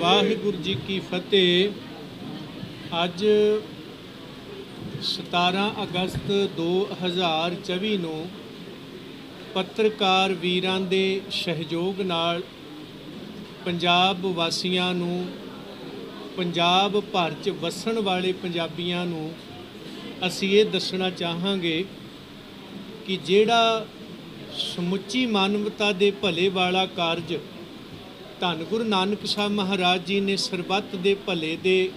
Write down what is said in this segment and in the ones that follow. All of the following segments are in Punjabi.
ਵਾਹਿਗੁਰੂ ਜੀ ਕੀ ਫਤਿਹ। ਅੱਜ 17 ਅਗਸਤ 2024 ਨੂੰ ਪੱਤਰਕਾਰ ਵੀਰਾਂ ਦੇ ਸਹਿਯੋਗ ਨਾਲ ਪੰਜਾਬ ਵਾਸੀਆਂ ਨੂੰ, ਪੰਜਾਬ ਭਰ ਚ ਵਸਣ ਵਾਲੇ ਪੰਜਾਬੀਆਂ ਨੂੰ ਅਸੀਂ ਇਹ ਦੱਸਣਾ ਚਾਹਾਂਗੇ ਕਿ ਜਿਹੜਾ ਸਮੁੱਚੀ ਮਾਨਵਤਾ ਦੇ ਭਲੇ ਵਾਲਾ ਕਾਰਜ ਧੰਨ ਗੁਰੂ ਨਾਨਕ ਸਾਹਿਬ ਮਹਾਰਾਜ ਜੀ ਨੇ ਸਰਬੱਤ ਦੇ ਭਲੇ ਦੇ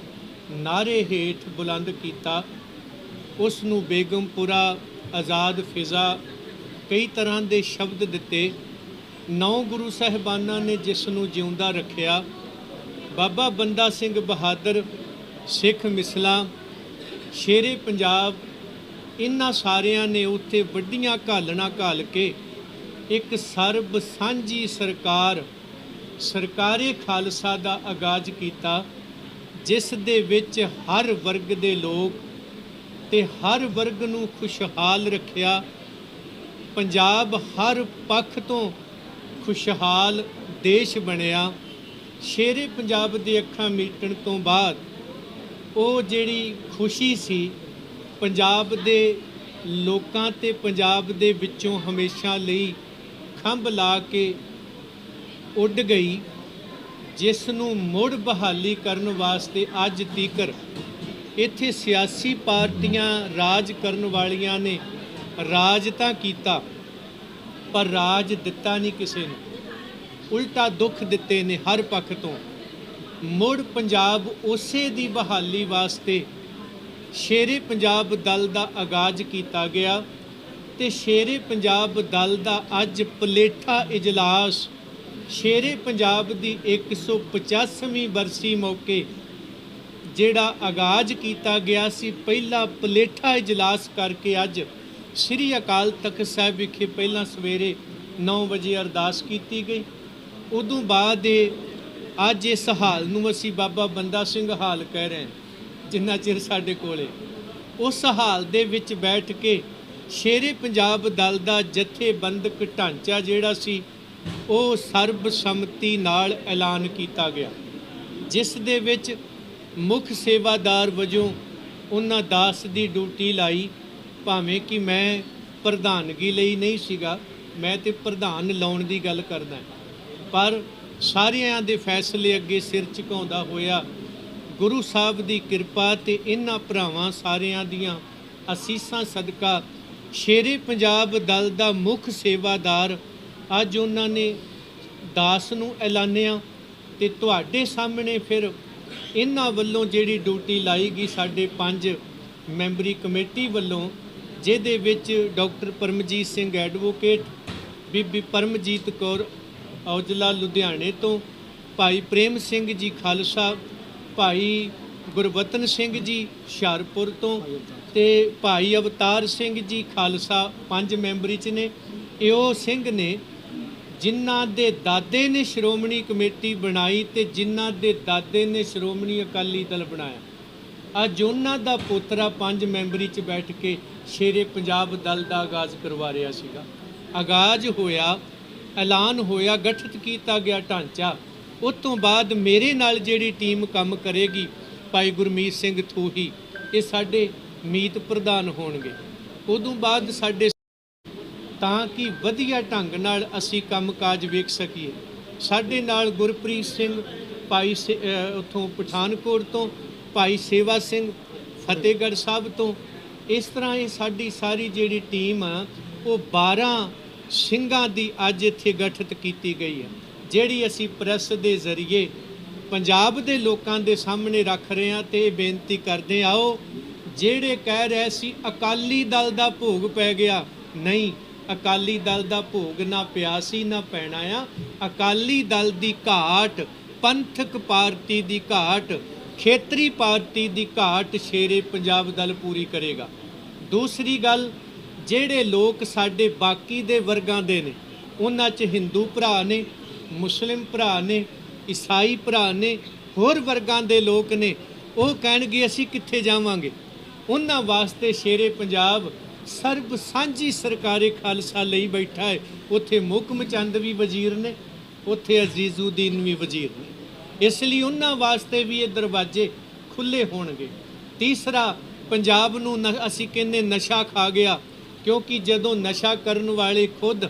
ਨਾਰੇ ਹੇਠ ਬੁਲੰਦ ਕੀਤਾ। ਉਸ ਨੂੰ ਬੇਗਮਪੁਰਾ ਆਜ਼ਾਦ ਫਿਜ਼ਾ ਕਈ ਤਰ੍ਹਾਂ ਦੇ ਸ਼ਬਦ ਦਿੱਤੇ। ਨੌ ਗੁਰੂ ਸਾਹਿਬਾਨਾਂ ਨੇ ਜਿਸ ਨੂੰ ਜਿਉਂਦਾ ਰੱਖਿਆ। ਬਾਬਾ ਬੰਦਾ ਸਿੰਘ ਬਹਾਦਰ, ਸਿੱਖ ਮਿਸਲਾਂ, ਸ਼ੇਰੇ ਪੰਜਾਬ ਇਹਨਾਂ ਸਾਰਿਆਂ ਨੇ ਉੱਥੇ ਵੱਡੀਆਂ ਘਾਲਣਾ ਘਾਲ ਕੇ ਇੱਕ ਸਰਬ ਸਾਂਝੀ ਸਰਕਾਰ ਸਰਕਾਰੀ ਖਾਲਸਾ ਦਾ ਆਗਾਜ਼ ਕੀਤਾ, ਜਿਸ ਦੇ ਵਿੱਚ ਹਰ ਵਰਗ ਦੇ ਲੋਕ ਤੇ ਹਰ ਵਰਗ ਨੂੰ ਖੁਸ਼ਹਾਲ ਰੱਖਿਆ। ਪੰਜਾਬ ਹਰ ਪੱਖ ਤੋਂ ਖੁਸ਼ਹਾਲ ਦੇਸ਼ ਬਣਿਆ। ਸ਼ੇਰੇ ਪੰਜਾਬ ਦੀ ਅੱਖਾਂ ਮੀਟਣ ਤੋਂ ਬਾਅਦ ਉਹ ਜਿਹੜੀ ਖੁਸ਼ੀ ਸੀ, ਪੰਜਾਬ ਦੇ ਲੋਕਾਂ ਤੇ ਪੰਜਾਬ ਦੇ ਵਿੱਚੋਂ ਹਮੇਸ਼ਾ ਲਈ ਖੰਭ ਲਾ ਕੇ ਉੱਡ ਗਈ, ਜਿਸ ਨੂੰ ਮੁੜ ਬਹਾਲੀ ਕਰਨ ਵਾਸਤੇ ਅੱਜ ਤੀਕਰ। ਇੱਥੇ ਸਿਆਸੀ ਪਾਰਟੀਆਂ ਰਾਜ ਕਰਨ ਵਾਲੀਆਂ ਨੇ ਰਾਜ ਤਾਂ ਕੀਤਾ, ਪਰ ਰਾਜ ਦਿੱਤਾ ਨਹੀਂ ਕਿਸੇ ਨੂੰ। ਉਲਟਾ ਦੁੱਖ ਦਿੱਤੇ ਨੇ ਹਰ ਪੱਖ ਤੋਂ। ਮੁੜ ਪੰਜਾਬ ਉਸੇ ਦੀ ਬਹਾਲੀ ਵਾਸਤੇ ਸ਼ੇਰੇ ਪੰਜਾਬ ਦਲ ਦਾ ਆਗਾਜ਼ ਕੀਤਾ ਗਿਆ ਤੇ ਸ਼ੇਰੇ ਪੰਜਾਬ ਦਲ ਦਾ ਅੱਜ ਪਲੇਠਾ ਇਜਲਾਸ ਸ਼ੇਰੇ ਪੰਜਾਬ ਦੀ 185ਵੀਂ ਬਰਸੀ ਮੌਕੇ, ਜਿਹੜਾ ਆਗਾਜ਼ ਕੀਤਾ ਗਿਆ ਸੀ, ਪਹਿਲਾ ਪਲੇਠਾ ਇਜਲਾਸ ਕਰਕੇ ਅੱਜ ਸ੍ਰੀ ਅਕਾਲ ਤਖਤ ਸਾਹਿਬ ਵਿਖੇ ਪਹਿਲਾਂ ਸਵੇਰੇ 9 ਵਜੇ ਅਰਦਾਸ ਕੀਤੀ ਗਈ। ਉਦੋਂ ਬਾਅਦ ਇਹ, ਅੱਜ ਇਸ ਹਾਲ ਨੂੰ ਅਸੀਂ ਬਾਬਾ ਬੰਦਾ ਸਿੰਘ ਹਾਲ ਕਹਿ ਰਹੇ ਹਾਂ, ਜਿੰਨਾ ਚਿਰ ਸਾਡੇ ਕੋਲੇ। ਉਸ ਹਾਲ ਦੇ ਵਿੱਚ ਬੈਠ ਕੇ ਸ਼ੇਰੇ ਪੰਜਾਬ ਦਲ ਦਾ ਜਥੇਬੰਦਕ ਢਾਂਚਾ ਜਿਹੜਾ ਸੀ ਉਹ ਸਰਬਸੰਮਤੀ ਨਾਲ ਐਲਾਨ ਕੀਤਾ ਗਿਆ, ਜਿਸ ਦੇ ਵਿੱਚ ਮੁੱਖ ਸੇਵਾਦਾਰ ਵਜੋਂ ਉਹਨਾਂ ਦਾਸ ਦੀ ਡਿਊਟੀ ਲਾਈ, ਭਾਵੇਂ ਕਿ ਮੈਂ ਪ੍ਰਧਾਨਗੀ ਲਈ ਨਹੀਂ ਸੀਗਾ, ਮੈਂ ਤੇ ਪ੍ਰਧਾਨ ਲਾਉਣ ਦੀ ਗੱਲ ਕਰਦਾ ਪਰ ਸਾਰਿਆਂ ਦੇ ਫੈਸਲੇ ਅੱਗੇ ਸਿਰ ਝੁਕਾਉਂਦਾ ਹੋਇਆ ਗੁਰੂ ਸਾਹਿਬ ਦੀ ਕਿਰਪਾ ਤੇ ਇਹਨਾਂ ਭਰਾਵਾਂ ਸਾਰਿਆਂ ਦੀਆਂ ਅਸੀਸਾਂ ਸਦਕਾ ਸ਼ੇਰੇ ਪੰਜਾਬ ਦਲ ਦਾ ਮੁੱਖ ਸੇਵਾਦਾਰ ਅੱਜ ਉਹਨਾਂ ਨੇ ਦਾਸ ਨੂੰ ਐਲਾਨਿਆ ਤੇ ਤੁਹਾਡੇ ਸਾਹਮਣੇ ਫਿਰ ਇਹਨਾਂ ਵੱਲੋਂ ਜਿਹੜੀ ਡਿਊਟੀ ਲਾਈ ਗਈ ਸਾਡੇ ਪੰਜ ਮੈਂਬਰੀ ਕਮੇਟੀ ਵੱਲੋਂ, ਜਿਹਦੇ ਵਿੱਚ ਡਾਕਟਰ ਪਰਮਜੀਤ ਸਿੰਘ ਐਡਵੋਕੇਟ, ਬੀਬੀ ਪਰਮਜੀਤ ਕੌਰ ਔਜਲਾ ਲੁਧਿਆਣੇ ਤੋਂ, ਭਾਈ ਪ੍ਰੇਮ ਸਿੰਘ ਜੀ ਖਾਲਸਾ, ਭਾਈ ਗੁਰਵਤਨ ਸਿੰਘ ਜੀ ਹੁਸ਼ਿਆਰਪੁਰ ਤੋਂ ਤੇ ਭਾਈ ਅਵਤਾਰ ਸਿੰਘ ਜੀ ਖਾਲਸਾ ਪੰਜ ਮੈਂਬਰੀ ਚ ਨੇ। ਇਹ ਉਹ ਸਿੰਘ ਨੇ ਜਿਨ੍ਹਾਂ ਦੇ ਦਾਦੇ ਨੇ ਸ਼੍ਰੋਮਣੀ ਕਮੇਟੀ ਬਣਾਈ ਤੇ ਜਿਨ੍ਹਾਂ ਦੇ ਦਾਦੇ ਨੇ ਸ਼੍ਰੋਮਣੀ ਅਕਾਲੀ ਦਲ ਬਣਾਇਆ। ਅੱਜ ਉਹਨਾਂ ਦਾ ਪੋਤਰਾ ਪੰਜ ਮੈਂਬਰੀ ਚ ਬੈਠ ਕੇ ਸ਼ੇਰੇ ਪੰਜਾਬ ਦਲ ਦਾ ਆਗਾਜ਼ ਕਰਵਾ ਰਿਹਾ ਸੀਗਾ। ਆਗਾਜ਼ ਹੋਇਆ, ਐਲਾਨ ਹੋਇਆ, ਗਠਿਤ ਕੀਤਾ ਗਿਆ ਢਾਂਚਾ। ਉਸ ਤੋਂ ਬਾਅਦ ਮੇਰੇ ਨਾਲ ਜਿਹੜੀ ਟੀਮ ਕੰਮ ਕਰੇਗੀ, ਭਾਈ ਗੁਰਮੀਤ ਸਿੰਘ ਥੋਹੀ, ਇਹ ਸਾਡੇ ਮੀਤ ਪ੍ਰਧਾਨ ਹੋਣਗੇ। ਉਦੋਂ ਬਾਅਦ ਸਾਡੇ ਤਾਂ ਕਿ ਵਧੀਆ ਢੰਗ ਨਾਲ ਅਸੀਂ ਕੰਮਕਾਜ ਵੇਖ ਸਕੀਏ। ਸਾਡੇ ਨਾਲ ਗੁਰਪ੍ਰੀਤ ਸਿੰਘ, ਭਾਈ ਸੇ- ਉੱਥੋਂ ਪਠਾਨਕੋਟ ਤੋਂ, ਭਾਈ ਸੇਵਾ ਸਿੰਘ, ਫਤਿਹਗੜ੍ਹ ਸਾਹਿਬ ਤੋਂ। ਇਸ ਤਰ੍ਹਾਂ ਇਹ ਸਾਡੀ ਸਾਰੀ ਜਿਹੜੀ ਟੀਮ ਆ, ਉਹ 12 ਸਿੰਘਾਂ ਦੀ ਅੱਜ ਇੱਥੇ ਗਠਿਤ ਕੀਤੀ ਗਈ ਹੈ। ਜਿਹੜੀ ਅਸੀਂ ਪ੍ਰੈਸ ਦੇ ਜ਼ਰੀਏ ਪੰਜਾਬ ਦੇ ਲੋਕਾਂ ਦੇ ਸਾਹਮਣੇ ਰੱਖ ਰਹੇ ਹਾਂ ਤੇ ਇਹ ਬੇਨਤੀ ਕਰਦੇ ਆਓ, ਜਿਹੜੇ ਕਹਿ ਰਹੇ ਸੀ ਅਕਾਲੀ ਦਲ ਦਾ ਭੋਗ ਪੈ ਗਿਆ, ਨਹੀਂ ਅਕਾਲੀ ਦਲ ਦਾ ਭੋਗ ਨਾ ਪਿਆਸੀ, ਨਾ ਪੈਣਾ ਆ। ਅਕਾਲੀ ਦਲ ਦੀ ਘਾਟ, ਪੰਥਕ ਪਾਰਟੀ ਦੀ ਘਾਟ, ਖੇਤਰੀ ਪਾਰਟੀ ਦੀ ਘਾਟ ਸ਼ੇਰੇ ਪੰਜਾਬ ਦਲ ਪੂਰੀ ਕਰੇਗਾ। ਦੂਸਰੀ ਗੱਲ, ਜਿਹੜੇ ਲੋਕ ਸਾਡੇ ਬਾਕੀ ਦੇ ਵਰਗਾਂ ਦੇ ਨੇ, ਉਹਨਾਂ 'ਚ ਹਿੰਦੂ ਭਰਾ ਨੇ, ਮੁਸਲਿਮ ਭਰਾ ਨੇ, ਈਸਾਈ ਭਰਾ ਨੇ, ਹੋਰ ਵਰਗਾਂ ਦੇ ਲੋਕ ਨੇ, ਉਹ ਕਹਿਣਗੇ ਅਸੀਂ ਕਿੱਥੇ ਜਾਵਾਂਗੇ? ਉਹਨਾਂ ਵਾਸਤੇ ਸ਼ੇਰੇ ਪੰਜਾਬ ਸਰਬ ਸਾਂਝੀ ਸਰਕਾਰੇ ਖਾਲਸਾ ਲਈ ਬੈਠਾ ਹੈ। ਉੱਥੇ ਮੁਕਮ ਚੰਦ ਵੀ ਵਜ਼ੀਰ ਨੇ, ਉੱਥੇ ਅਜ਼ੀਜ਼ੁਦੀਨ ਵੀ ਵਜ਼ੀਰ ਨੇ। ਇਸ ਲਈ ਉਹਨਾਂ ਵਾਸਤੇ ਵੀ ਇਹ ਦਰਵਾਜ਼ੇ ਖੁੱਲੇ ਹੋਣਗੇ। ਤੀਸਰਾ, ਪੰਜਾਬ ਨੂੰ ਨ- ਅਸੀਂ ਕਹਿੰਦੇ ਨਸ਼ਾ ਖਾ ਗਿਆ, ਕਿਉਂਕਿ ਜਦੋਂ ਨਸ਼ਾ ਕਰਨ ਵਾਲੇ ਖੁਦ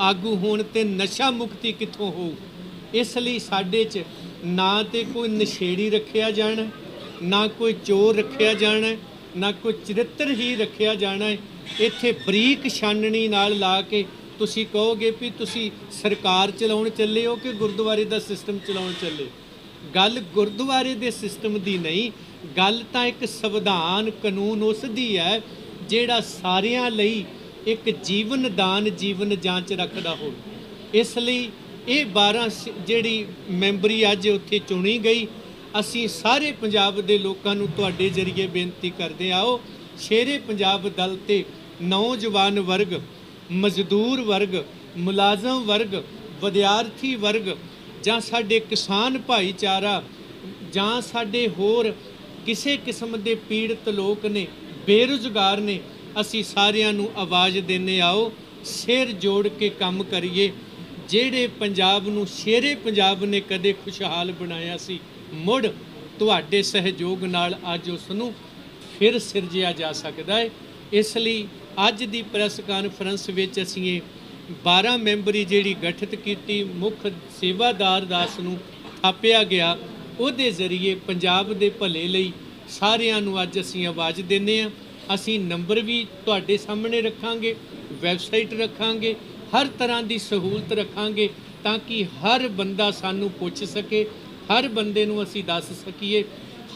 ਆਗੂ ਹੋਣ ਤੇ ਨਸ਼ਾ ਮੁਕਤੀ ਕਿੱਥੋਂ ਹੋਊ? ਇਸ ਲਈ ਸਾਡੇ 'ਚ ਨਾ ਤੇ ਕੋਈ ਨਸ਼ੇੜੀ ਰੱਖਿਆ ਜਾਣਾ, ਨਾ ਕੋਈ ਚੋਰ ਰੱਖਿਆ ਜਾਣਾ ਨਾ ਕੋਈ ਚਰਿੱਤਰ ਹੀ ਰੱਖਿਆ ਜਾਣਾ ਹੈ। ਇੱਥੇ ਬਰੀਕ ਛਾਨਣੀ ਨਾਲ ਲਾ ਕੇ ਤੁਸੀਂ ਕਹੋਗੇ ਵੀ ਤੁਸੀਂ ਸਰਕਾਰ ਚਲਾਉਣ ਚੱਲੇ ਹੋ ਕਿ ਗੁਰਦੁਆਰੇ ਦਾ ਸਿਸਟਮ ਚਲਾਉਣ ਚੱਲੇ ਗੱਲ ਗੁਰਦੁਆਰੇ ਦੇ ਸਿਸਟਮ ਦੀ ਨਹੀਂ। ਗੱਲ ਤਾਂ ਇੱਕ ਸੰਵਿਧਾਨ, ਕਾਨੂੰਨ ਉਸ ਦੀ ਹੈ ਜਿਹੜਾ ਸਾਰਿਆਂ ਲਈ ਇੱਕ ਜੀਵਨ ਦਾਨ, ਜੀਵਨ ਜਾਂਚ ਰੱਖਦਾ ਹੋਵੇ। ਇਸ ਲਈ ਇਹ 12 ਸ- ਜਿਹੜੀ ਮੈਂਬਰੀ ਅੱਜ ਉੱਥੇ ਚੁਣੀ ਗਈ ਅਸੀਂ ਸਾਰੇ ਪੰਜਾਬ ਦੇ ਲੋਕਾਂ ਨੂੰ ਤੁਹਾਡੇ ਜ਼ਰੀਏ ਬੇਨਤੀ ਕਰਦੇ ਆਓ, ਸ਼ੇਰੇ ਪੰਜਾਬ ਦਲ ਤੇ ਨੌਜਵਾਨ ਵਰਗ, ਮਜ਼ਦੂਰ ਵਰਗ, ਮੁਲਾਜ਼ਮ ਵਰਗ, ਵਿਦਿਆਰਥੀ ਵਰਗ ਜਾਂ ਸਾਡੇ ਕਿਸਾਨ ਭਾਈਚਾਰਾ ਜਾਂ ਸਾਡੇ ਹੋਰ ਕਿਸੇ ਕਿਸਮ ਦੇ ਪੀੜਤ ਲੋਕ ਨੇ, ਬੇਰੁਜ਼ਗਾਰ ਨੇ, ਅਸੀਂ ਸਾਰਿਆਂ ਨੂੰ ਆਵਾਜ਼ ਦੇਣੇ ਆਓ, ਸਿਰ ਜੋੜ ਕੇ ਕੰਮ ਕਰੀਏ। ਜਿਹੜੇ ਪੰਜਾਬ ਨੂੰ, ਸ਼ੇਰੇ ਪੰਜਾਬ ਨੇ ਕਦੇ ਖੁਸ਼ਹਾਲ ਬਣਾਇਆ ਸੀ ਮੁੜ ਤੁਹਾਡੇ ਸਹਿਯੋਗ ਨਾਲ ਅੱਜ ਉਸ ਨੂੰ ਫਿਰ ਸਿਰਜਿਆ ਜਾ ਸਕਦਾ ਹੈ। ਇਸ ਲਈ ਅੱਜ ਦੀ ਪ੍ਰੈਸ ਕਾਨਫਰੰਸ ਵਿੱਚ ਅਸੀਂ ਇਹ 12 ਮੈਂਬਰੀ ਜਿਹੜੀ ਗਠਿਤ ਕੀਤੀ, ਮੁੱਖ ਸੇਵਾਦਾਰ ਦਾਸ ਨੂੰ ਥਾਪਿਆ ਗਿਆ, ਉਹਦੇ ਜ਼ਰੀਏ ਪੰਜਾਬ ਦੇ ਭਲੇ ਲਈ ਸਾਰਿਆਂ ਨੂੰ ਅੱਜ ਅਸੀਂ ਆਵਾਜ਼ ਦਿੰਦੇ ਹਾਂ। ਅਸੀਂ ਨੰਬਰ ਵੀ ਤੁਹਾਡੇ ਸਾਹਮਣੇ ਰੱਖਾਂਗੇ, ਵੈਬਸਾਈਟ ਰੱਖਾਂਗੇ, ਹਰ ਤਰ੍ਹਾਂ ਦੀ ਸਹੂਲਤ ਰੱਖਾਂਗੇ ਤਾਂ ਕਿ ਹਰ ਬੰਦਾ ਸਾਨੂੰ ਪੁੱਛ ਸਕੇ। ਹਰ ਬੰਦੇ ਨੂੰ ਅਸੀਂ ਦੱਸ ਸਕੀਏ,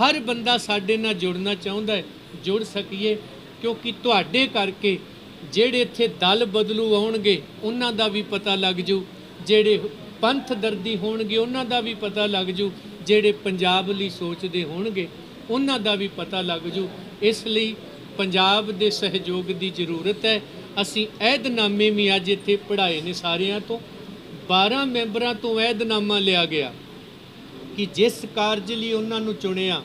ਹਰ ਬੰਦਾ ਸਾਡੇ ਨਾਲ ਜੁੜਨਾ ਚਾਹੁੰਦਾ ਹੈ, ਜੁੜ ਸਕੀਏ, ਕਿਉਂਕਿ ਤੁਹਾਡੇ ਕਰਕੇ ਜਿਹੜੇ ਇੱਥੇ ਦਲ ਬਦਲੂ ਆਉਣਗੇ, ਉਹਨਾਂ ਦਾ ਵੀ ਪਤਾ ਲੱਗ ਜੂ। ਜਿਹੜੇ ਪੰਥ ਦਰਦੀ ਹੋਣਗੇ, ਉਹਨਾਂ ਦਾ ਵੀ ਪਤਾ ਲੱਗ ਜੂ। ਜਿਹੜੇ ਪੰਜਾਬ ਲਈ ਸੋਚਦੇ ਹੋਣਗੇ, ਉਹਨਾਂ ਦਾ ਵੀ ਪਤਾ ਲੱਗ ਜੂ। ਇਸ ਲਈ ਪੰਜਾਬ ਦੇ ਸਹਿਯੋਗ ਦੀ ਜ਼ਰੂਰਤ ਹੈ। ਅਸੀਂ ਅਹਿਦਨਾਮੇ ਵੀ ਅੱਜ ਇੱਥੇ ਪੜ੍ਹਾਏ ਨੇ ਸਾਰਿਆਂ ਤੋਂ। 12 ਮੈਂਬਰਾਂ ਤੋਂ ਅਹਿਦਨਾਮਾ ਲਿਆ ਗਿਆ। ਕਿ ਜਿਸ ਕਾਰਜ ਲਈ ਉਹਨਾਂ ਨੂੰ ਚੁਣਿਆ,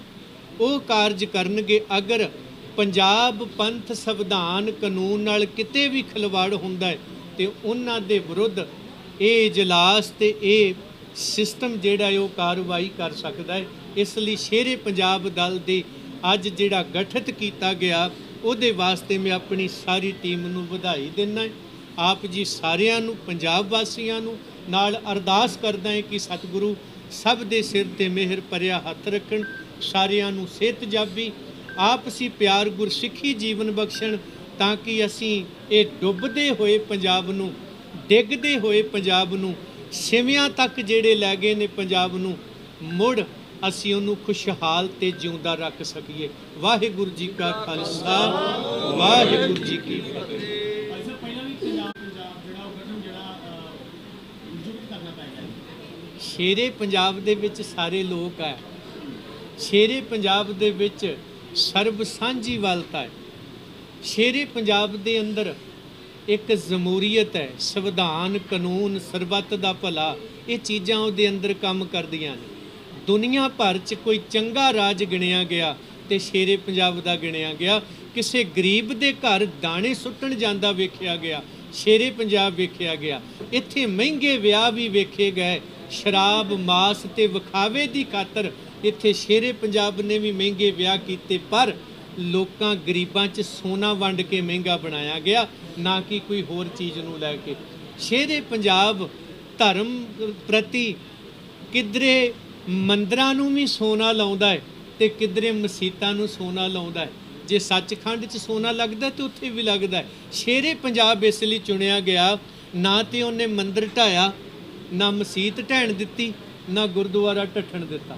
ਉਹ ਕਾਰਜ ਕਰਨਗੇ ਅਗਰ ਪੰਜਾਬ ਪੰਥ ਸੰਵਿਧਾਨ ਕਾਨੂੰਨ ਨਾਲ ਕਿਤੇ ਵੀ ਖਿਲਵਾੜ ਹੁੰਦਾ ਹੈ, ਤੇ ਉਹਨਾਂ ਦੇ ਵਿਰੁੱਧ ਇਹ ਇਜਲਾਸ ਤੇ ਇਹ ਸਿਸਟਮ ਜਿਹੜਾ ਹੈ ਉਹ ਕਾਰਵਾਈ ਕਰ ਸਕਦਾ ਹੈ। ਇਸ ਲਈ ਸ਼ੇਰੇ ਪੰਜਾਬ ਦਲ ਦੇ ਅੱਜ ਜਿਹੜਾ ਗਠਿਤ ਕੀਤਾ ਗਿਆ, ਉਹਦੇ ਵਾਸਤੇ ਮੈਂ ਆਪਣੀ ਸਾਰੀ ਟੀਮ ਨੂੰ ਵਧਾਈ ਦਿੰਦਾ ਆਪ ਜੀ ਸਾਰਿਆਂ ਨੂੰ, ਪੰਜਾਬ ਵਾਸੀਆਂ ਨੂੰ ਨਾਲ ਅਰਦਾਸ ਕਰਦਾ ਹਾਂ ਕਿ ਸਤਿਗੁਰੂ ਸਭ ਦੇ ਸਿਰ ਤੇ ਮਿਹਰ ਭਰਿਆ ਹੱਥ ਰੱਖਣ, ਸਾਰਿਆਂ ਨੂੰ ਸਿਹਤ ਜਾਬੀ ਆਪਸੀ ਪਿਆਰ ਗੁਰਸਿੱਖੀ ਜੀਵਨ ਬਖਸ਼ਣ ਤਾਂ ਕਿ ਅਸੀਂ ਇਹ ਡੁੱਬਦੇ ਹੋਏ ਪੰਜਾਬ ਨੂੰ, ਡਿੱਗਦੇ ਹੋਏ ਪੰਜਾਬ ਨੂੰ, ਸਿਵਿਆਂ ਤੱਕ ਜਿਹੜੇ ਲੈ ਗਏ ਨੇ ਪੰਜਾਬ ਨੂੰ, ਮੁੜ ਅਸੀਂ ਉਹਨੂੰ ਖੁਸ਼ਹਾਲ ਤੇ ਜਿਉਂਦਾ ਰੱਖ ਸਕੀਏ। ਵਾਹਿਗੁਰੂ ਜੀ ਕਾ ਖਾਲਸਾ, ਵਾਹਿਗੁਰੂ ਜੀ ਕੀ ਫਤਿਹ ਅੱਛਾ ਪਹਿਲਾਂ ਵੀ ਪੰਜਾਬ ਪੰਜਾਬ ਜਿਹੜਾ ਉਹ ਗਠਨ ਜਿਹੜਾ ਅਹ, ਨਿਯੁਕਤ ਕਰਨਾ ਪੈਗਾ ਹੈ ਸ਼ੇਰੇ ਪੰਜਾਬ ਦੇ ਵਿੱਚ ਸਾਰੇ ਲੋਕ ਹੈ ਸ਼ੇਰੇ ਪੰਜਾਬ ਦੇ ਵਿੱਚ ਸਰਬ ਸਾਂਝੀ ਵਾਲਤਾ ਹੈ ਸ਼ੇਰੇ ਪੰਜਾਬ ਦੇ ਅੰਦਰ ਇੱਕ ਜਮਹੂਰੀਅਤ ਹੈ, ਸੰਵਿਧਾਨ, ਕਾਨੂੰਨ, ਸਰਬੱਤ ਦਾ ਭਲਾ, ਇਹ ਚੀਜ਼ਾਂ ਉਹਦੇ ਅੰਦਰ ਕੰਮ ਕਰਦੀਆਂ ਨੇ। ਦੁਨੀਆ ਭਰ 'ਚ ਕੋਈ ਚੰਗਾ ਰਾਜ ਗਿਣਿਆ ਗਿਆ ਤੇ ਸ਼ੇਰੇ ਪੰਜਾਬ ਦਾ ਗਿਣਿਆ ਗਿਆ। ਕਿਸੇ ਗਰੀਬ ਦੇ ਘਰ ਦਾਣੇ ਸੁੱਟਣ ਜਾਂਦਾ ਵੇਖਿਆ ਗਿਆ, ਸ਼ੇਰੇ ਪੰਜਾਬ ਵੇਖਿਆ ਗਿਆ। ਇੱਥੇ ਮਹਿੰਗੇ ਵਿਆਹ ਵੀ ਵੇਖੇ ਗਏ ਸ਼ਰਾਬ, ਮਾਸ ਤੇ ਵਿਖਾਵੇ ਦੀ ਖਾਤਰ ਇੱਥੇ ਸ਼ੇਰੇ ਪੰਜਾਬ ਨੇ ਵੀ ਮਹਿੰਗੇ ਵਿਆਹ ਕੀਤੇ, ਪਰ ਲੋਕਾਂ ਗਰੀਬਾਂ 'ਚ ਸੋਨਾ ਵੰਡ ਕੇ ਮਹਿੰਗਾ ਬਣਾਇਆ ਗਿਆ, ਨਾ ਕਿ ਕੋਈ ਹੋਰ ਚੀਜ਼ ਨੂੰ ਲੈ ਕੇ। ਸ਼ੇਰੇ ਪੰਜਾਬ ਧਰਮ ਪ੍ਰਤੀ ਕਿਧਰੇ ਮੰਦਰਾਂ ਨੂੰ ਵੀ ਸੋਨਾ ਲਾਉਂਦਾ ਹੈ ਤੇ ਕਿਧਰੇ ਮਸੀਤਾਂ ਨੂੰ ਸੋਨਾ ਲਾਉਂਦਾ ਹੈ। ਜੇ ਸੱਚਖੰਡ 'ਚ ਸੋਨਾ ਲੱਗਦਾ ਤੇ ਉੱਥੇ ਵੀ ਲੱਗਦਾ ਹੈ। ਸ਼ੇਰੇ ਪੰਜਾਬ ਇਸ ਲਈ ਚੁਣਿਆ ਗਿਆ, ਨਾ ਤੇ ਉਹਨੇ ਮੰਦਰ ਢਾਇਆ ਨਾ ਮਸੀਤ ਢਹਿਣ ਦਿੱਤੀ, ਨਾ ਗੁਰਦੁਆਰਾ ਢੱਠਣ ਦਿੱਤਾ।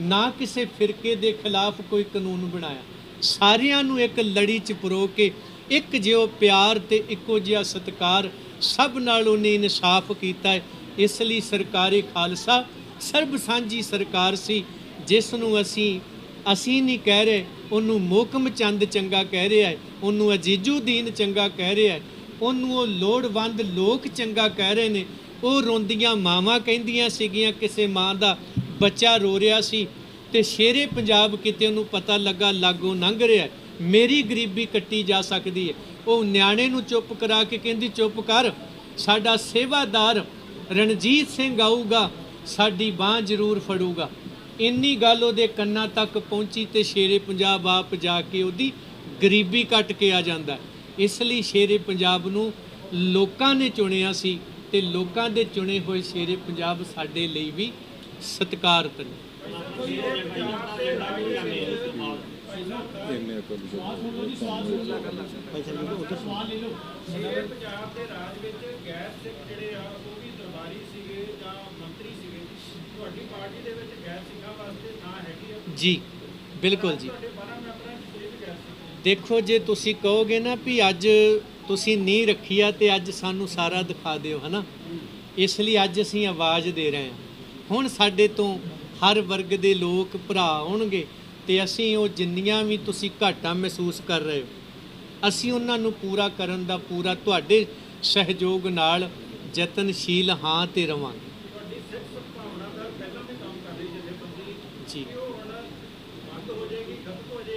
ਨਾ ਕਿਸੇ ਫਿਰਕੇ ਦੇ ਖਿਲਾਫ ਕੋਈ ਕਾਨੂੰਨ ਬਣਾਇਆ। ਸਾਰਿਆਂ ਨੂੰ ਇੱਕ ਲੜੀ 'ਚ ਪਰੋ ਕੇ, ਇੱਕ ਜਿਉ ਪਿਆਰ ਤੇ ਇੱਕੋ ਜਿਹਾ ਸਤਿਕਾਰ ਸਭ ਨਾਲ ਉਹਨੇ ਇਨਸਾਫ ਕੀਤਾ ਹੈ। ਇਸ ਲਈ ਸਰਕਾਰੀ ਖਾਲਸਾ, ਸਰਬ ਸਾਂਝੀ ਸਰਕਾਰ ਸੀ, ਜਿਸ ਨੂੰ ਅਸੀਂ ਅਸੀਂ ਨਹੀਂ ਕਹਿ ਰਹੇ, ਉਹਨੂੰ ਮੋਕਮ ਚੰਦ ਚੰਗਾ ਕਹਿ ਰਿਹਾ ਹੈ, ਉਹਨੂੰ ਅਜੀਜੂ ਦੀਨ ਚੰਗਾ ਕਹਿ ਰਿਹਾ ਹੈ, ਉਹਨੂੰ ਉਹ ਲੋੜਵੰਦ ਲੋਕ ਚੰਗਾ ਕਹਿ ਰਹੇ ਨੇ ਉਹ ਰੋਂਦੀਆਂ ਮਾਵਾਂ ਕਹਿੰਦੀਆਂ ਸੀਗੀਆਂ, ਕਿਸੇ ਮਾਂ ਦਾ ਬੱਚਾ ਰੋ ਰਿਹਾ ਸੀ ਤੇ ਸ਼ੇਰੇ ਪੰਜਾਬ ਕਿਤੇ ਉਹਨੂੰ ਪਤਾ ਲੱਗਾ ਲਾਗੋਂ ਲੰਘ ਰਿਹਾ ਮੇਰੀ ਗਰੀਬੀ ਕੱਟੀ ਜਾ ਸਕਦੀ ਹੈ। ਉਹ ਨਿਆਣੇ ਨੂੰ ਚੁੱਪ ਕਰਾ ਕੇ ਕਹਿੰਦੀ, ਚੁੱਪ ਕਰ, ਸਾਡਾ ਸੇਵਾਦਾਰ ਰਣਜੀਤ ਸਿੰਘ ਆਊਗਾ, ਸਾਡੀ ਬਾਹ ਜ਼ਰੂਰ ਫੜੂਗਾ। ਇੰਨੀ ਗੱਲ ਉਹਦੇ ਕੰਨਾਂ ਤੱਕ ਪਹੁੰਚੀ ਤੇ ਸ਼ੇਰੇ ਪੰਜਾਬ ਆਪ ਜਾ ਕੇ ਉਹਦੀ ਗਰੀਬੀ ਕੱਟ ਕੇ ਆ ਜਾਂਦਾ ਇਸ ਲਈ ਸ਼ੇਰੇ ਪੰਜਾਬ ਨੂੰ ਲੋਕਾਂ ਨੇ ਚੁਣਿਆ ਸੀ ਤੇ ਲੋਕਾਂ ਦੇ ਚੁਣੇ ਹੋਏ ਸ਼ੇਰੇ ਪੰਜਾਬ ਸਾਡੇ ਲਈ ਵੀ ਸਤਿਕਾਰਤ ਨੇ। ਜੀ, ਬਿਲਕੁਲ ਜੀ। ਦੇਖੋ, ਜੇ ਤੁਸੀਂ ਕਹੋਗੇ ਨਾ ਵੀ ਅੱਜ ਤੁਸੀਂ ਨੀ ਰੱਖੀ ਆ ਤੇ ਅੱਜ ਸਾਨੂੰ ਸਾਰਾ ਦਿਖਾ ਦਿਓ ਹਨਾ? ਇਸ ਲਈ ਅੱਜ ਅਸੀਂ ਆਵਾਜ਼ ਦੇ ਰਹੇ ਹਾਂ। ਹੁਣ ਸਾਡੇ ਤੋਂ ਹਰ ਵਰਗ ਦੇ ਲੋਕ ਭਰਾ ਆਉਣਗੇ ਤੇ ਅਸੀਂ ਉਹ ਜਿੰਨੀਆਂ ਵੀ ਤੁਸੀਂ ਘਾਟਾ ਮਹਿਸੂਸ ਕਰ ਰਹੇ ਹੋ ਅਸੀਂ ਉਹਨਾਂ ਨੂੰ ਪੂਰਾ ਕਰਨ ਦਾ ਪੂਰਾ ਤੁਹਾਡੇ ਸਹਿਯੋਗ ਨਾਲ ਯਤਨਸ਼ੀਲ ਹਾਂ ਤੇ ਰਵਾਂਗੇ। ਜੀ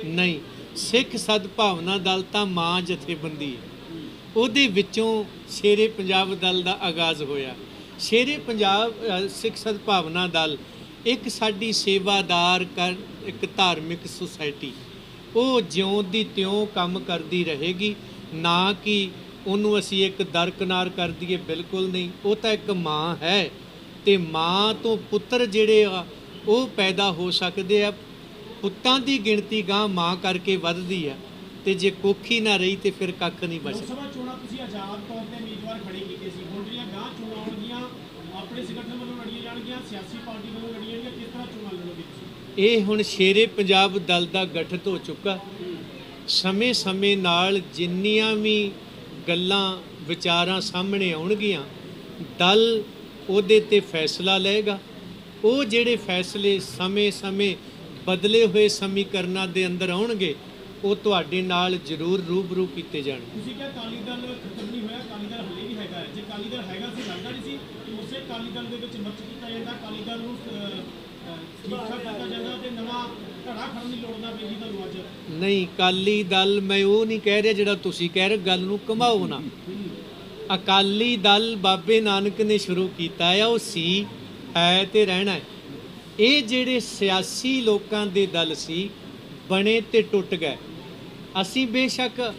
ਨਹੀਂ ਸਿੱਖ ਸਦਭਾਵਨਾ ਦਲ ਤਾਂ ਮਾਂ ਜਥੇਬੰਦੀ ਹੈ। ਉਹਦੇ ਵਿੱਚੋਂ ਸ਼ੇਰੇ ਪੰਜਾਬ ਦਲ ਦਾ ਆਗਾਜ਼ ਹੋਇਆ। ਸ਼ੇਰੇ ਪੰਜਾਬ ਸਿੱਖ ਸਦਭਾਵਨਾ ਦਲ, ਇੱਕ ਸਾਡੀ ਸੇਵਾਦਾਰ ਕਰ ਇੱਕ ਧਾਰਮਿਕ ਸੁਸਾਇਟੀ। ਉਹ ਜਿਉਂ ਦੀ ਤਿਉਂ ਕੰਮ ਕਰਦੀ ਰਹੇਗੀ, ਨਾ ਕਿ ਉਹਨੂੰ ਅਸੀਂ ਇੱਕ ਦਰਕਨਾਰ ਕਰ ਦਈਏ, ਬਿਲਕੁਲ ਨਹੀਂ। ਉਹ ਤਾਂ ਇੱਕ ਮਾਂ ਹੈ ਤੇ ਮਾਂ ਤੋਂ ਪੁੱਤਰ ਜਿਹੜੇ ਆ, ਉਹ ਪੈਦਾ ਹੋ ਸਕਦੇ ਆ। ਪੁੱਤਾਂ ਦੀ ਗਿਣਤੀ ਗਾਂ ਮਾਂ ਕਰਕੇ ਵੱਧਦੀ ਆ। ਤੇ ਜੇ ਕੋਖੀ ਨਾ ਰਹੀ ਤੇ ਫਿਰ ਕੱਖ ਨਹੀਂ ਲੋਕ ਬਚਦਾ ਸਭਾ ਚੋਣਾਂ ਤੁਸੀਂ ਆਜ਼ਾਦ ਤੌਰ ਤੇ ਉਮੀਦਵਾਰ ਖੜੇ ਕੀਤੇ ਸੀ। ਹੁਣ ਜਿਹੜੀਆਂ ਗਾਂ ਚੋਣਾਂ ਆਉਣਗੀਆਂ ਆਪਣੇ ਸੰਗਠਨ ਵੱਲੋਂ ਲੜੀਆਂ ਜਾਣਗੀਆਂ ਸਿਆਸੀ ਪਾਰਟੀ ਵੱਲੋਂ ਲੜੀਆਂ ਜਾਣਗੀਆਂ ਕਿਸ ਤਰ੍ਹਾਂ ਚੋਣਾਂ ਲੜੋਗੇ ਤੁਸੀਂ? ਇਹ ਹੁਣ ਸ਼ੇਰੇ ਪੰਜਾਬ ਦਲ ਦਾ ਗਠਿਤ ਹੋ ਚੁੱਕਾ। ਸਮੇਂ-ਸਮੇਂ ਨਾਲ ਜਿੰਨੀਆਂ ਵੀ ਗੱਲਾਂ ਵਿਚਾਰਾਂ ਸਾਹਮਣੇ ਆਉਣਗੀਆਂ ਦਲ ਉਹਦੇ ਤੇ ਫੈਸਲਾ ਲਏਗਾ। ਉਹ ਜਿਹੜੇ ਫੈਸਲੇ ਸਮੇਂ-ਸਮੇਂ ਬਦਲੇ ਹੋਏ ਸਮੀਕਰਨਾਂ ਦੇ ਅੰਦਰ ਆਉਣਗੇ ਉਹ ਤੁਹਾਡੇ ਨਾਲ ਜ਼ਰੂਰ ਰੂਬਰੂ ਕੀਤੇ ਜਾਣਗੇ ਤੁਸੀਂ ਕਿਹਾ ਅਕਾਲੀ ਦਲ ਖਤਮ ਨਹੀਂ ਹੋਇਆ ਅਕਾਲੀ ਦਲ ਹਲੇ ਵੀ ਹੈਗਾ ਹੈ। ਜੇ ਅਕਾਲੀ ਦਲ ਹੈਗਾ ਸੀ ਲੱਗਦਾ ਨਹੀਂ ਸੀ ਕਿ ਉਸੇ ਅਕਾਲੀ ਦਲ ਦੇ ਵਿੱਚ ਮਰਚ ਕੀਤਾ ਜਾਂਦਾ ਅਕਾਲੀ ਦਲ ਨੂੰ ਅਹ, ਅਹ, ਠੀਕ ਠਾਕ ਕੀਤਾ ਜਾਂਦਾ ਤੇ ਨਵਾਂ ਘੜਾ ਖੜਨ ਦੀ ਲੋੜ ਨਾ ਪੈਂਦੀ ਤੁਹਾਨੂੰ ਅੱਜ। ਨਹੀਂ ਕਾਲੀ ਦਲ ਮੈਂ ਉਹ ਨਹੀਂ ਕਹਿ ਰਿਹਾ ਜਿਹੜਾ ਤੁਸੀਂ ਕਹਿ ਰਹੇ ਗੱਲ ਨੂੰ ਘਮਾਓ ਨਾ। ਅਕਾਲੀ ਦਲ ਬਾਬੇ ਨਾਨਕ ਨੇ ਸ਼ੁਰੂ ਕੀਤਾ ਆ ਉਹ ਸੀ ਹੈ ਤੇ ਰਹਿਣਾ ਹੈ। ਇਹ ਜਿਹੜੇ ਸਿਆਸੀ ਲੋਕਾਂ ਦੇ ਦਲ ਸੀ ਬਣੇ ਤੇ ਟੁੱਟ ਗਏ। ਅਸੀਂ ਬੇਸ਼ੱਕ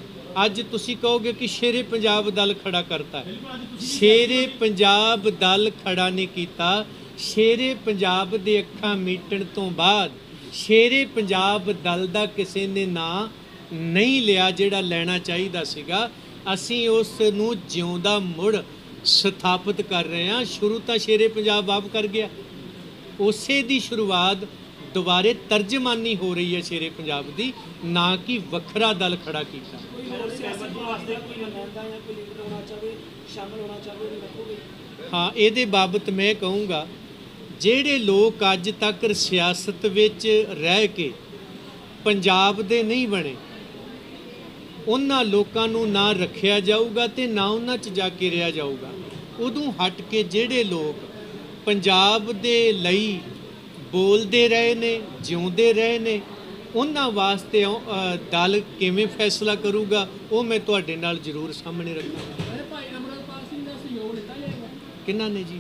ਅੱਜ ਤੁਸੀਂ ਕਹੋਗੇ ਕਿ ਸ਼ੇਰੇ ਪੰਜਾਬ ਦਲ ਖੜਾ ਕਰਤਾ ਹੈ। ਸ਼ੇਰੇ ਪੰਜਾਬ ਦਲ ਖੜਾ ਨਹੀਂ ਕੀਤਾ। ਸ਼ੇਰੇ ਪੰਜਾਬ ਦੇ ਅੱਖਾਂ ਮੀਟਣ ਤੋਂ ਬਾਅਦ ਸ਼ੇਰੇ ਪੰਜਾਬ ਦਲ ਦਾ ਕਿਸੇ ਨੇ ਨਾਂ ਨਹੀਂ ਲਿਆ ਜਿਹੜਾ ਲੈਣਾ ਚਾਹੀਦਾ ਸੀਗਾ। ਅਸੀਂ ਉਸ ਨੂੰ ਜਿਉਂਦਾ ਮੁੜ ਸਥਾਪਿਤ ਕਰ ਰਹੇ ਹਾਂ। ਸ਼ੁਰੂ ਤਾਂ ਸ਼ੇਰੇ ਪੰਜਾਬ ਆਪ ਕਰ ਗਿਆ। ਉਸੇ ਦੀ ਸ਼ੁਰੂਆਤ ਦੁਬਾਰੇ ਤਰਜਮਾਨੀ ਹੋ ਰਹੀ ਹੈ ਸ਼ੇਰੇ ਪੰਜਾਬ ਦੀ, ਨਾ ਕਿ ਵੱਖਰਾ ਦਲ ਖੜਾ ਕੀਤਾ। ਹਾਂ, ਇਹਦੇ ਬਾਬਤ ਮੈਂ ਕਹੂੰਗਾ, ਜਿਹੜੇ ਲੋਕ ਅੱਜ ਤੱਕ ਸਿਆਸਤ ਵਿੱਚ ਰਹਿ ਕੇ ਪੰਜਾਬ ਦੇ ਨਹੀਂ ਬਣੇ, ਉਹਨਾਂ ਲੋਕਾਂ ਨੂੰ ਨਾ ਰੱਖਿਆ ਜਾਊਗਾ ਤੇ ਨਾ ਉਹਨਾਂ 'ਚ ਜਾ ਕੇ ਰਿਹਾ ਜਾਊਗਾ। ਉਦੋਂ ਹਟ ਕੇ ਜਿਹੜੇ ਲੋਕ ਪੰਜਾਬ ਦੇ ਲਈ ਬੋਲਦੇ ਰਹੇ ਨੇ ਜਿਉਂਦੇ ਰਹੇ ਨੇ ਉਹਨਾਂ ਵਾਸਤੇ ਦਲ ਕਿਵੇਂ ਫੈਸਲਾ ਕਰੂਗਾ ਉਹ ਮੈਂ ਤੁਹਾਡੇ ਨਾਲ ਜ਼ਰੂਰ ਸਾਹਮਣੇ ਰੱਖਾਂਗਾ। ਭਾਈ ਅਮਰਪਾਲ ਸਿੰਘ ਦਾ ਸਹਿਯੋਗ ਲਿੱਤਾ ਜਾਏਗਾ। ਕਿਹਨਾਂ ਨੇ ਜੀ?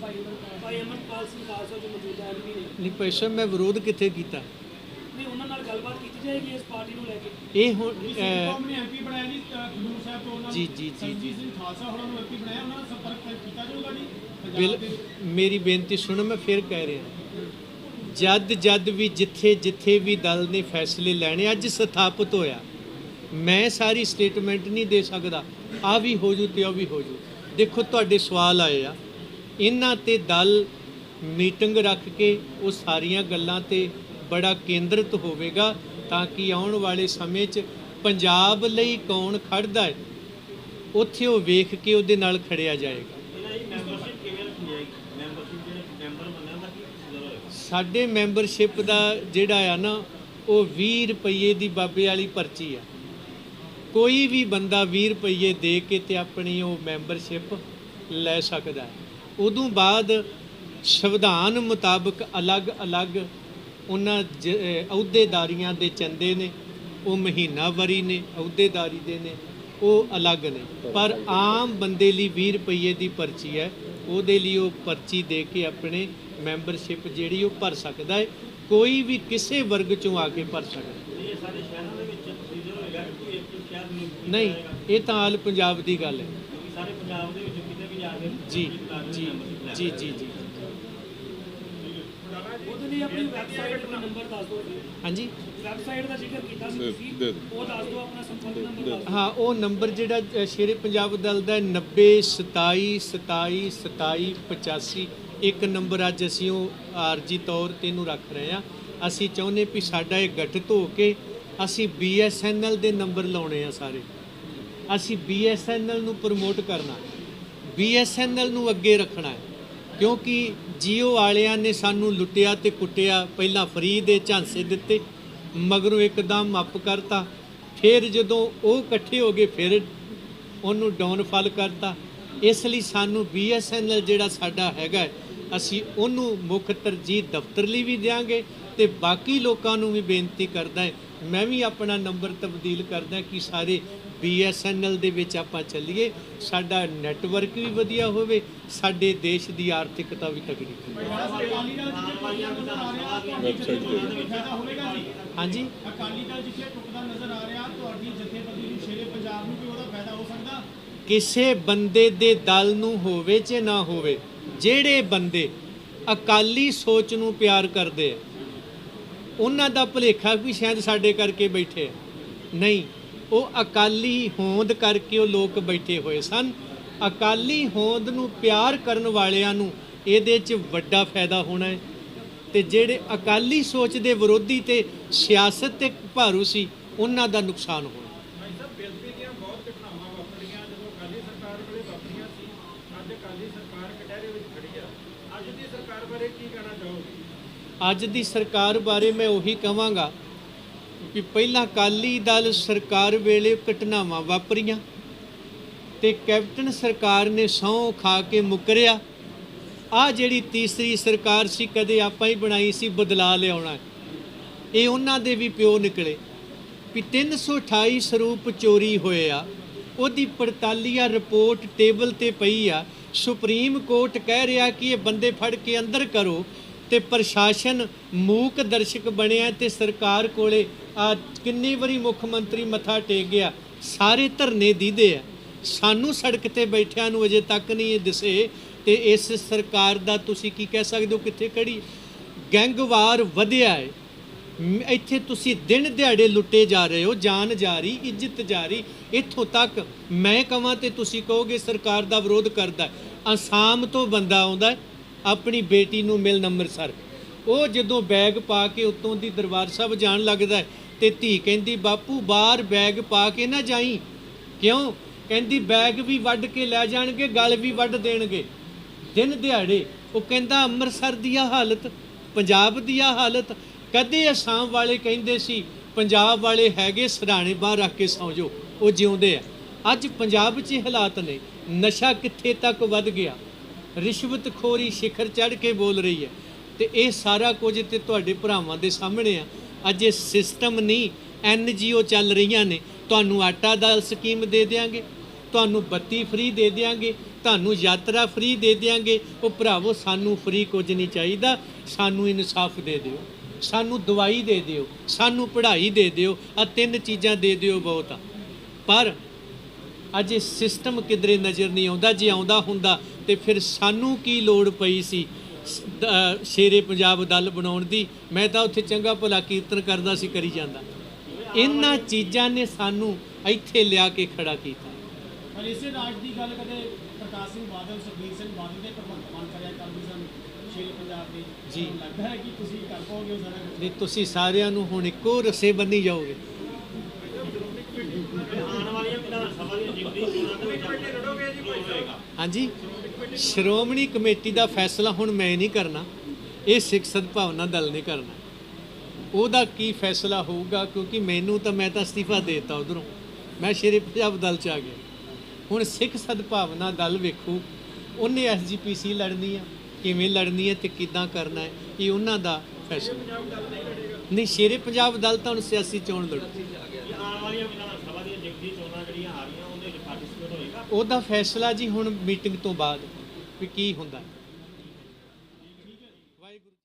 ਭਾਈ ਅਮਰਪਾਲ ਸਿੰਘ ਖਾਲਸਾ ਜੋ ਮੌਜੂਦਾ ਐਮਪੀ ਨੇ। ਨਹੀਂ ਪੈਸਾ ਮੈਂ ਵਿਰੋਧ ਕਿੱਥੇ ਕੀਤਾ? ਨਹੀਂ ਉਹਨਾਂ ਨਾਲ ਗੱਲਬਾਤ ਕੀਤੀ ਜਾਏਗੀ ਇਸ ਪਾਰਟੀ ਨੂੰ ਲੈ ਕੇ। ਇਹ ਹੁਣ ਜੀ ਨੇ ਐਮਪੀ ਬਣਾਇਆ ਜੀ ਅਹ, ਖਡੂਰ ਸਾਹਿਬ ਤੋਂ ਉਹਨਾਂ ਨੂੰ। ਜੀ, ਜੀ, ਜੀ, ਸਰਬਜੀਤ ਸਿੰਘ ਖਾਲਸਾ ਹੋਰਾਂ ਨੂੰ ਐਮਪੀ ਬਣਾਇਆ ਉਹਨਾਂ ਨਾਲ ਸੰਪਰਕ ਕੀਤਾ ਜਾਊਗਾ ਜੀ। ਮੇਰੀ ਬੇਨਤੀ ਸੁਣੋ ਮੈਂ ਫਿਰ ਕਹਿ ਰਿਹਾ। ਜਦ ਜਦ ਵੀ ਜਿੱਥੇ ਜਿੱਥੇ ਵੀ ਦਲ ਨੇ ਫੈਸਲੇ ਲੈਣੇ, ਅੱਜ ਸਥਾਪਿਤ ਹੋਇਆ। ਮੈਂ ਸਾਰੀ ਸਟੇਟਮੈਂਟ ਨਹੀਂ ਦੇ ਸਕਦਾ। ਆ ਵੀ ਹੋ ਜੂ ਤੇ ਉਹ ਵੀ ਹੋ ਜੂ। ਦੇਖੋ, ਤੁਹਾਡੇ ਸਵਾਲ ਆਏ ਆ। ਇਹਨਾਂ ਤੇ ਦਲ ਮੀਟਿੰਗ ਰੱਖ ਕੇ ਉਹ ਸਾਰੀਆਂ ਗੱਲਾਂ ਤੇ ਬੜਾ ਕੇਂਦਰਿਤ ਹੋਵੇਗਾ ਤਾਂ ਕਿ ਆਉਣ ਵਾਲੇ ਸਮੇਂ 'ਚ ਪੰਜਾਬ ਲਈ ਕੌਣ ਖੜਦਾ ਹੈ, ਉੱਥੇ ਉਹ ਵੇਖ ਕੇ ਉਹਦੇ ਨਾਲ ਖੜਿਆ ਜਾਏਗਾ ਮੈਂਬਰਸ਼ਿਪ ਕਿਵੇਂ ਰੱਖੀ ਜਾਏਗੀ ਮੈਂਬਰਸ਼ਿਪ ਜਿਹੜੇ ਮੈਂਬਰ ਬਣਿਆ ਦਾ ਕੀ ਪ੍ਰੋਸੀਜਰ ਹੋਏਗਾ ਸਾਡੇ ਮੈਂਬਰਸ਼ਿਪ ਦਾ ਜਿਹੜਾ ਆ ਨਾ, ਉਹ 20 ਰੁਪਏ ਦੀ ਬਾਬੇ ਵਾਲੀ ਪਰਚੀ ਆ। ਕੋਈ ਵੀ ਬੰਦਾ 20 ਰੁਪਏ ਦੇ ਕੇ ਤੇ ਆਪਣੀ ਉਹ ਮੈਂਬਰਸ਼ਿਪ ਲੈ ਸਕਦਾ ਹੈ। ਉਦੋਂ ਬਾਅਦ ਸੰਵਿਧਾਨ ਮੁਤਾਬਕ ਅਲੱਗ-ਅਲੱਗ ਉਹਨਾਂ ਜ- ਅਹੁਦੇਦਾਰੀਆਂ ਦੇ ਚੰਦੇ ਨੇ, ਉਹ ਮਹੀਨਾਵਾਰੀ ਨੇ, ਅਹੁਦੇਦਾਰੀ ਦੇ ਨੇ, ਉਹ ਅਲੱਗ ਨੇ। ਪਰ ਆਮ ਬੰਦੇ ਲਈ 20 ਰੁਪਏ ਦੀ ਪਰਚੀ ਹੈ, ਉਹਦੇ ਲਈ ਉਹ ਪਰਚੀ ਦੇ ਕੇ ਆਪਣੇ ਮੈਂਬਰਸ਼ਿਪ ਜਿਹੜੀ ਉਹ ਭਰ ਸਕਦਾ ਹੈ ਕੋਈ ਵੀ ਕਿਸੇ ਵਰਗ ਚੋਂ ਆ ਕੇ ਭਰ ਸਕਦਾ ਹੈ। ਇਹ ਸਾਰੇ ਸ਼ਹਿਰਾਂ ਦੇ ਵਿੱਚ ਪ੍ਰੋਸੀਜਰ ਹੋਏਗਾ ਕਿ ਕੋਈ ਇੱਕ ਸ਼ਹਿਰ ਨੂੰ ਨਹੀਂ ਇਹ ਤਾਂ ਆਲ ਪੰਜਾਬ ਦੀ ਗੱਲ ਹੈ। ਸਾਰੇ ਪੰਜਾਬ ਦੇ ਵਿੱਚ ਕਿਤੇ ਵੀ ਜਾ ਕੇ ਜੀ ਜੀ ਜੀ ਜੀ ਜੀ ਉਹਦੇ ਲਈ ਆਪਣੀ ਵੈਬਸਾਈਟ ਦਾ ਨੰਬਰ ਦੱਸ ਦਿਓ। ਹਾਂਜੀ? ਵੈਬਸਾਈਟ ਦਾ ਜ਼ਿਕਰ ਕੀਤਾ ਸੀ ਤੁਸੀਂ ਉਹ ਦੱਸ ਦਿਓ ਆਪਣਾ ਸੰਪਰਕ ਨੰਬਰ ਦੱਸ ਦਿਓ। ਹਾਂ ਉਹ ਨੰਬਰ ਜਿਹੜਾ ਸ਼ੇਰੇ ਪੰਜਾਬ ਦਲ ਦਾ ਹੈ 90 27 27 27 85 ਇੱਕ ਨੰਬਰ ਅੱਜ ਅਸੀਂ ਉਹ ਆਰਜੀ ਤੌਰ ਤੇ ਇਹਨੂੰ ਰੱਖ ਰਹੇ ਹਾਂ। ਅਸੀਂ ਚਾਹੁੰਦੇ ਵੀ ਸਾਡਾ ਇਹ ਗਠਿਤ ਹੋ ਕੇ ਅਸੀਂ BSNL ਦੇ ਨੰਬਰ ਲਾਉਣੇ ਆ ਸਾਰੇ। ਅਸੀਂ BSNL ਨੂੰ ਪ੍ਰਮੋਟ ਕਰਨਾ BSNL ਨੂੰ ਅੱਗੇ ਰੱਖਣਾ ਹੈ। ਕਿਉਂਕਿ Jio ਵਾਲਿਆਂ ਨੇ ਸਾਨੂੰ ਲੁੱਟਿਆ ਤੇ ਕੁੱਟਿਆ, ਪਹਿਲਾਂ ਫਰੀ ਦੇ ਝਾਂਸੇ ਦਿੱਤੇ, ਮਗਰੋਂ ਇੱਕਦਮ ਅੱਪ ਕਰਤਾ। ਫਿਰ ਜਦੋਂ ਉਹ ਇਕੱਠੇ ਹੋ ਗਏ, ਫਿਰ ਉਹਨੂੰ ਡਾਊਨਫਾਲ ਕਰਤਾ। ਇਸ ਲਈ ਸਾਨੂੰ BSNL ਜਿਹੜਾ ਸਾਡਾ ਹੈਗਾ ਅਸੀਂ ਉਹਨੂੰ ਮੁੱਖ ਤਰਜੀਹ ਦਫ਼ਤਰ ਲਈ ਵੀ ਦਿਆਂਗੇ ਤੇ ਬਾਕੀ ਲੋਕਾਂ ਨੂੰ ਵੀ ਬੇਨਤੀ ਕਰਦਾ ਹੈ ਮੈਂ ਵੀ ਆਪਣਾ ਨੰਬਰ ਤਬਦੀਲ ਕਰਦਾ ਕਿ ਸਾਰੇ BSNL ਦੇ ਵਿੱਚ ਆਪਾਂ ਚੱਲੀਏ ਸਾਡਾ ਨੈਟਵਰਕ ਵੀ ਵਧੀਆ ਹੋਵੇ ਸਾਡੇ ਦੇਸ਼ ਦੀ ਆਰਥਿਕਤਾ ਵੀ ਤਗੜੀ ਹੋਵੇ। ਜਿੱਥੇ ਹਾਂਜੀ? ਅਕਾਲੀ ਦਲ ਜਿੱਥੇ ਟੁੱਟਦਾ ਨਜ਼ਰ ਆ ਰਿਹਾ ਤੁਹਾਡੀ ਜਥੇਬੰਦੀ ਨੂੰ ਸ਼ੇਰੇ ਪੰਜਾਬ ਨੂੰ ਵੀ ਉਹਦਾ ਫਾਇਦਾ ਹੋ ਸਕਦਾ ਕਿਸੇ ਬੰਦੇ ਦੇ ਦਲ ਨੂੰ ਹੋਵੇ ਚ ਨਾ ਹੋਵੇ, ਜਿਹੜੇ ਬੰਦੇ ਅਕਾਲੀ ਸੋਚ ਨੂੰ ਪਿਆਰ ਕਰਦੇ ਆ, ਉਹਨਾਂ ਦਾ ਭੁਲੇਖਾ ਵੀ ਸ਼ਾਇਦ ਸਾਡੇ ਕਰਕੇ ਬੈਠੇ ਆ। ਨਹੀਂ, ਉਹ ਅਕਾਲੀ ਹੋਂਦ ਕਰਕੇ ਉਹ ਲੋਕ ਬੈਠੇ ਹੋਏ ਸਨ। ਅਕਾਲੀ ਹੋਂਦ ਨੂੰ ਪਿਆਰ ਕਰਨ ਵਾਲਿਆਂ ਨੂੰ ਇਹਦੇ 'ਚ ਵੱਡਾ ਫਾਇਦਾ ਹੋਣਾ ਹੈ। ਤੇ ਜਿਹੜੇ ਅਕਾਲੀ ਸੋਚ ਦੇ ਵਿਰੋਧੀ ਤੇ ਸਿਆਸਤ ਤੇ ਭਾਰੂ ਸੀ, ਉਹਨਾਂ ਦਾ ਨੁਕਸਾਨ ਹੋਣਾ ਭਾਈ ਸਾਹਿਬ ਬੇਅਦਬੀ ਦੀਆਂ ਬਹੁਤ ਘਟਨਾਵਾਂ ਵਾਪਰੀਆਂ ਜਦੋਂ ਅਕਾਲੀ ਸਰਕਾਰ ਵੇਲੇ ਵਾਪਰੀਆਂ ਸੀ ਅੱਜ ਅਕਾਲੀ ਸਰਕਾਰ ਕਟਹਿਰੇ ਵਿੱਚ ਖੜੀ ਆ ਅੱਜ ਦੀ ਸਰਕਾਰ ਬਾਰੇ ਕੀ ਕਹਿਣਾ ਚਾਹੋਗੇ ਅੱਜ ਦੀ ਸਰਕਾਰ ਬਾਰੇ ਮੈਂ ਉਹੀ ਕਹਾਂਗਾ ਕਿ ਪਹਿਲਾਂ ਅਕਾਲੀ ਦਲ ਸਰਕਾਰ ਵੇਲੇ ਘਟਨਾਵਾਂ ਵਾਪਰੀਆਂ ਤੇ ਕੈਪਟਨ ਸਰਕਾਰ ਨੇ ਸਹੁੰ ਖਾ ਕੇ ਮੁਕਰਿਆ। ਆ ਜਿਹੜੀ ਤੀਸਰੀ ਸਰਕਾਰ ਸੀ, ਕਦੇ ਆਪਾਂ ਹੀ ਬਣਾਈ ਸੀ, ਬਦਲਾ ਲਿਆਉਣਾ। ਇਹ ਉਹਨਾਂ ਦੇ ਵੀ ਪਿਓ ਨਿਕਲੇ ਵੀ 328 ਸਰੂਪ ਚੋਰੀ ਹੋਏ ਆ। ਉਹਦੀ ਪੜਤਾਲੀਆ ਰਿਪੋਰਟ ਟੇਬਲ ਤੇ ਪਈ ਆ। ਸੁਪਰੀਮ ਕੋਰਟ ਕਹਿ ਰਿਹਾ ਕਿ ਇਹ ਬੰਦੇ ਫੜ ਕੇ ਅੰਦਰ ਕਰੋ। ਤੇ ਪ੍ਰਸ਼ਾਸਨ ਮੂਕ ਦਰਸ਼ਕ ਬਣਿਆ ਤੇ ਸਰਕਾਰ ਕੋਲੇ ਆ ਕਿੰਨੀ ਵਾਰੀ ਮੁੱਖ ਮੰਤਰੀ ਮੱਥਾ ਟੇਕ ਗਿਆ, ਸਾਰੇ ਧਰਨੇ ਦੀਦੇ ਆ। ਸਾਨੂੰ ਸੜਕ ਤੇ ਬੈਠਿਆਂ ਨੂੰ ਅਜੇ ਤੱਕ ਨਹੀਂ ਇਹ ਦਿਸੇ ਤੇ ਇਸ ਸਰਕਾਰ ਦਾ ਤੁਸੀਂ ਕੀ ਕਹਿ ਸਕਦੇ ਹੋ ਕਿੱਥੇ ਖੜੀ? ਗੈਂਗਵਾਰ ਵਧਿਆ ਹੈ। ਇੱਥੇ ਤੁਸੀਂ ਦਿਨ ਦਿਹਾੜੇ ਲੁੱਟੇ ਜਾ ਰਹੇ ਹੋ, ਜਾਨ ਜਾ ਰਹੀ, ਇੱਜ਼ਤ ਜਾ ਰਹੀ। ਇੱਥੋਂ ਤੱਕ ਮੈਂ ਕਹਾਂ ਤੇ ਤੁਸੀਂ ਕਹੋਗੇ ਸਰਕਾਰ ਦਾ ਵਿਰੋਧ ਕਰਦਾ ਅਸਾਮ ਤੋਂ ਬੰਦਾ ਆਉਂਦਾ ਆਪਣੀ ਬੇਟੀ ਨੂੰ ਮਿਲਣ ਅੰਮ੍ਰਿਤਸਰ। ਉਹ ਜਦੋਂ ਬੈਗ ਪਾ ਕੇ ਉੱਤੋਂ ਦੀ ਦਰਬਾਰ ਸਾਹਿਬ ਜਾਣ ਲੱਗਦਾ ਹੈ ਤੇ ਧੀ ਕਹਿੰਦੀ, ਬਾਪੂ, ਬਾਹਰ ਬੈਗ ਪਾ ਕੇ ਨਾ ਜਾਈ। ਕਿਉਂ? ਕਹਿੰਦੀ, ਬੈਗ ਵੀ ਵੱਢ ਕੇ ਲੈ ਜਾਣਗੇ, ਗਲ ਵੀ ਵੱਢ ਦੇਣਗੇ। ਦਿਨ ਦਿਹਾੜੇ ਉਹ ਕਹਿੰਦਾ, ਅੰਮ੍ਰਿਤਸਰ ਦੀ ਆ ਹਾਲਤ, ਪੰਜਾਬ ਦੀ ਆ ਹਾਲਤ। ਕਦੇ ਅਸਾਮ ਵਾਲੇ ਕਹਿੰਦੇ ਸੀ, ਪੰਜਾਬ ਵਾਲੇ ਹੈਗੇ, ਸਰਾਣੇ ਬਾਹਰ ਰੱਖ ਕੇ ਸੌਂ ਜਾਓ। ਉਹ ਜਿਉਂਦੇ ਆ। ਅੱਜ ਪੰਜਾਬ 'ਚ ਹਾਲਾਤ ਨੇ। ਨਸ਼ਾ ਕਿੱਥੇ ਤੱਕ ਵੱਧ ਗਿਆ? ਰਿਸ਼ਵਤਖੋਰੀ ਸਿਖਰ ਚੜ ਕੇ ਬੋਲ ਰਹੀ ਹੈ। ਤੇ ਇਹ ਸਾਰਾ ਕੁਝ ਤੇ ਤੁਹਾਡੇ ਭਰਾਵਾਂ ਦੇ ਸਾਹਮਣੇ ਆ। ਅੱਜ ਇਹ ਸਿਸਟਮ ਨਹੀਂ ਐਨਜੀਓ ਚੱਲ ਰਹੀਆਂ ਨੇ। ਤੁਹਾਨੂੰ ਆਟਾ ਦਾਲ ਸਕੀਮ ਦੇ ਦੇਾਂਗੇ ਤੁਹਾਨੂੰ ਬੱਤੀ ਫ੍ਰੀ ਦੇ ਦੇਾਂਗੇ ਤੁਹਾਨੂੰ ਯਾਤਰਾ ਫ੍ਰੀ ਦੇ ਦੇਾਂਗੇ ਉਹ ਭਰਾਵੋ, ਸਾਨੂੰ ਫ੍ਰੀ ਕੁਝ ਨਹੀਂ ਚਾਹੀਦਾ। ਸਾਨੂੰ ਇਨਸਾਫ ਦੇ ਦਿਓ। ਸਾਨੂੰ ਦਵਾਈ ਦੇ ਦਿਓ। ਸਾਨੂੰ ਪੜ੍ਹਾਈ ਦੇ ਦਿਓ। ਆ ਤਿੰਨ ਚੀਜ਼ਾਂ ਦੇ ਦਿਓ ਬਹੁਤ ਆ। ਪਰ ਅੱਜ ਇਹ ਸਿਸਟਮ ਕਿਧਰੇ ਨਜ਼ਰ ਨਹੀਂ ਆਉਂਦਾ। ਜੇ ਆਉਂਦਾ ਹੁੰਦਾ ਤੇ ਫਿਰ ਸਾਨੂੰ ਕੀ ਲੋੜ ਪਈ ਸੀ ਸ਼ੇਰੇ ਪੰਜਾਬ ਦਲ ਬਣਾਉਣ ਦੀ? ਮੈਂ ਤਾਂ ਉੱਥੇ ਚੰਗਾ ਭਲਾ ਕੀਰਤਨ ਕਰਦਾ ਸੀ ਕਰੀ ਜਾਂਦਾ। ਇਹਨਾਂ ਚੀਜ਼ਾਂ ਨੇ ਸਾਨੂੰ ਇੱਥੇ ਲਿਆ ਕੇ ਖੜਾ ਕੀਤਾ। ਪਰ ਇਸੇ ਰਾਜ ਦੀ ਗੱਲ ਕਦੇ ਪ੍ਰਕਾਸ਼ ਸਿੰਘ ਬਾਦਲ ਸੁਖਬੀਰ ਸਿੰਘ ਬਾਦਲ ਦੇ ਭਗਵੰਤ ਮਾਨ ਕਰਿਆ ਕਰਦੇ ਸਨ ਸ਼ੇਰੇ ਪੰਜਾਬ ਦੇ? ਜੀ। ਲੱਗਦਾ ਹੈ ਕਿ ਤੁਸੀਂ ਕਰ ਪਾਓਗੇ ਸਾਰਾ ਕੁਝ ਵੀ ਤੁਸੀਂ ਸਾਰਿਆਂ ਨੂੰ ਹੁਣ ਇੱਕੋ ਰਸੇ ਬੰਨੀ ਜਾਓਗੇ। ਆਉਣ ਵਾਲੀਆਂ ਵਿਧਾਨ ਸਭਾ ਦੀਆਂ ਜਿਮਨੀ ਚੋਣਾਂ ਦੇ ਵਿੱਚ ਬੈਠੇ ਲੜੋਗੇ ਜੀ ਭਾਈ ਸਾਹਿਬ ਹਾਂਜੀ। ਸ਼੍ਰੋਮਣੀ ਕਮੇਟੀ ਦਾ ਫੈਸਲਾ ਹੁਣ ਮੈਂ ਨਹੀਂ ਕਰਨਾ, ਇਹ ਸਿੱਖ ਸਦਭਾਵਨਾ ਦਲ ਨੇ ਕਰਨਾ। ਉਹਦਾ ਕੀ ਫੈਸਲਾ ਹੋਊਗਾ, ਕਿਉਂਕਿ ਮੈਨੂੰ ਤਾਂ ਮੈਂ ਤਾਂ ਅਸਤੀਫਾ ਦੇਤਾ ਉਧਰੋਂ। ਮੈਂ ਸ਼ੇਰੇ ਪੰਜਾਬ ਦਲ ਚ ਆ ਗਿਆ। ਹੁਣ ਸਿੱਖ ਸਦਭਾਵਨਾ ਦਲ ਵੇਖੋ, ਉਹਨੇ ਐਸਜੀਪੀਸੀ ਲੜਨੀ ਆ, ਕਿਵੇਂ ਲੜਨੀ ਹੈ ਤੇ ਕਿੱਦਾਂ ਕਰਨਾ ਹੈ, ਇਹ ਉਹਨਾਂ ਦਾ ਫੈਸਲਾ। ਨਹੀਂ, ਸ਼ੇਰੇ ਪੰਜਾਬ ਦਲ ਤਾਂ ਹੁਣ ਸਿਆਸੀ ਚੋਣ ਲੜੂ। ਉਹਦਾ ਫੈਸਲਾ ਜੀ ਹੁਣ ਮੀਟਿੰਗ ਤੋਂ ਬਾਅਦ। ਵੀ ਕੀ ਹੁੰਦਾ ਹੈ।